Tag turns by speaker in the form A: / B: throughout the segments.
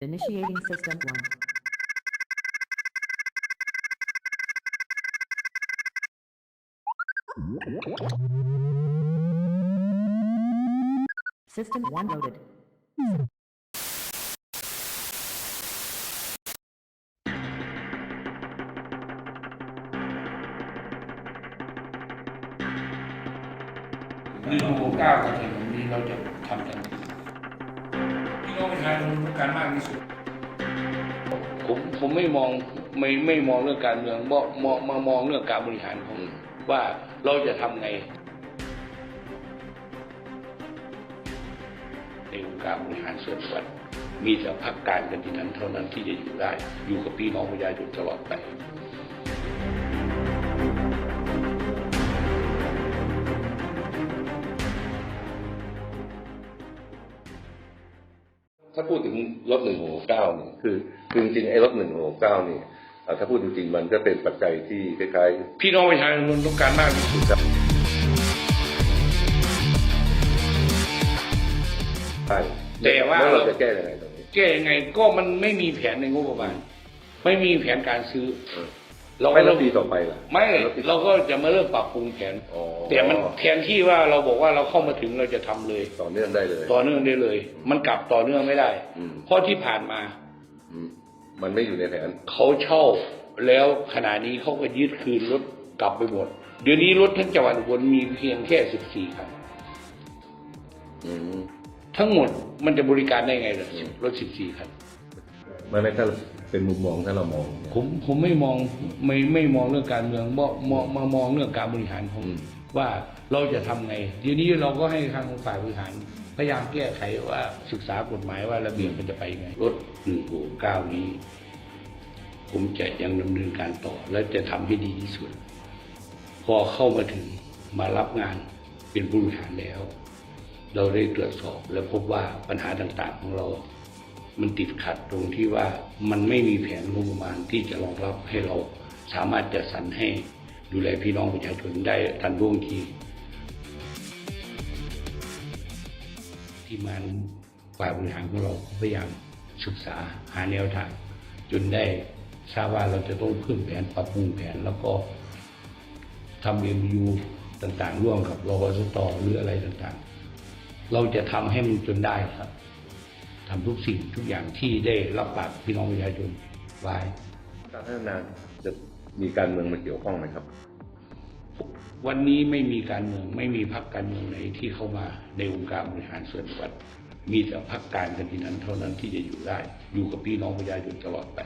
A: Initiating system 1. System 1 loaded.
B: หนึ่งหกเก้ากับถนนนี้เราจะทำทัน องประชาชนต้องการมากที่สุด
C: ผมผมไม่มองไม่ไม่มองเรื่องการเมืองมองมองมามองเรื่องการบริหารของว่าเราจะทำไงในองค์การบริหารส่วนจังหวัดมีแต่พักการกันที่นั้นเท่านั้นที่จะอยู่ได้ อยู่กับพี่น้องประชาชนตลอดไป
D: ถ้าพูดถึงรถหนึ่งหกเก้าเนี่ยคือคือจริงๆไอ้รถหนึ่งหกเก้านี่เอ่อถ้าพูดจริงๆมันก็เป็นปัจจัยที่คล้าย
B: พี่น้องประชาชนต้องการมากที่สุด
D: ๆครับใช่
B: แต่ว่า
D: แล้วเราจะแก้ยังไงตรงนี้
B: แก้ยังไงก็มันไม่มีแผนในงบประมาณ ไม่มีแผนการซื้อ
D: เออ
B: เรา
D: ไม่
B: ก็
D: แล้วปีต่อไปล่ะ
B: ไม่
D: แล้วปีต่อ
B: เราก็จะมาเริ่มปรับปรุงแผน
D: อ๋อ
B: แต่มันแทนที่ว่าเราบอกว่าเราเข้ามาถึงเราจะทำเลย
D: ต่อเนื่องได้เลย
B: ต่อเนื่องได้เลย มันกลับต่อเนื่องไม่ได้
D: อืม
B: เพราะที่ผ่านมา
D: อืมมันไม่อยู่ในแผน
B: เขาเช่าแล้วขณะนี้เขาก็ยึดคืนรถกลับไปหมด เดี๋ยวนี้รถทั้งจังหวัดอุบลมีเพียงแค่สิบสี่คัน
D: อืม
B: ทั้งหมดมันจะบริการได้ไงล่ะรถสิบสี่คัน
D: ไม่ไม่ถ้าเป็นมุมมองถ้าเรามองเนี่ย
B: ผมผมไม่มองไม่ไม่มองเรื่องการเมืองมองมองมามองเรื่องการบริหารของ
D: อืม
B: ว่าเราจะทำไงเดี๋ยวนี้เราก็ให้ทางฝ่ายบริหาร พยายามแก้ไขว่าศึกษากฎหมายว่าระเบียบมันจะไปยังไงรถหนึ่งหกเก้านี้ ผมจะยังดำเนินการต่อ และจะทำให้ดีที่สุด พอเข้ามาถึงมารับงานเป็นผู้บริหารแล้ว เราได้ตรวจสอบและพบว่าปัญหาต่างๆของเรา มันติดขัดตรงที่ว่ามันไม่มีแผนงบประมาณที่จะรองรับให้เราสามารถจัดสรรให้ดูแลพี่น้องประชาชนได้ทันท่วงทีที่มงานฝ่ายบริหารของเราพยายามศึกษาหาแนวทางจนได้ทราบว่าเราจะต้องเพิ่มแผนปรับปรุงแผนแล้วก็ทำเอ็มยูต่างๆ ร่วมกับรอสตอหรืออะไรต่างๆ เราจะทำให้มันจนได้ครับ ทำทุกสิ่งทุกอย่างที่ได้รับปากพี่น้องประชาชนไว้
D: การพัฒนาจะมีการเมืองมาเกี่ยวข้องไหมครับ
B: วันนี้ไม่มีการเมืองไม่มีพรรคการเมืองไหนที่เข้ามาในองค์การบริหารส่วนจังหวัดมีแต่พรรคการกันที่นั้นเท่านั้นที่จะอยู่ได้ อยู่กับพี่น้องประชาชนตลอดไป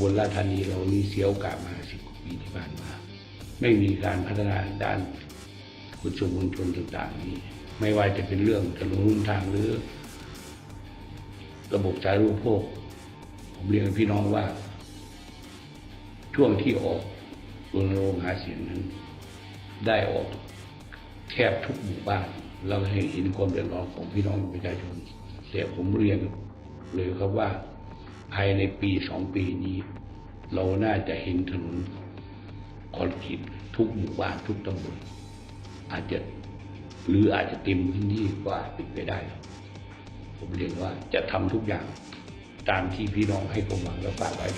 B: บนราชธานีเรานี่เสียโอกาสมาสิบกว่าปีที่ผ่านมา ไม่มีการพัฒนาด้าน ขนส่งมวลชนต่างๆนี้ไม่ว่าจะเป็นเรื่องถนนหนทางหรือ ระบบสาธารณูปโภค ผมเรียนพี่น้องว่า ช่วงที่ออกรณรงค์หาเสียงนั้น ได้ออกแทบทุกหมู่บ้าน เราให้เห็นความเดือดร้อนของพี่น้องประชาชนแต่ผมเรียนเลยครับว่าภายในปีสองปีนี้ เราน่าจะเห็นถนนคอนกรีตทุกหมู่บ้านทุกตำบล อาจจะหรืออาจจะเต็มพื้นที่ก็อาจเป็นไปได้ ผมเรียนว่าจะทำทุกอย่างตามที่พี่น้องให้ความหวังและฝากไว้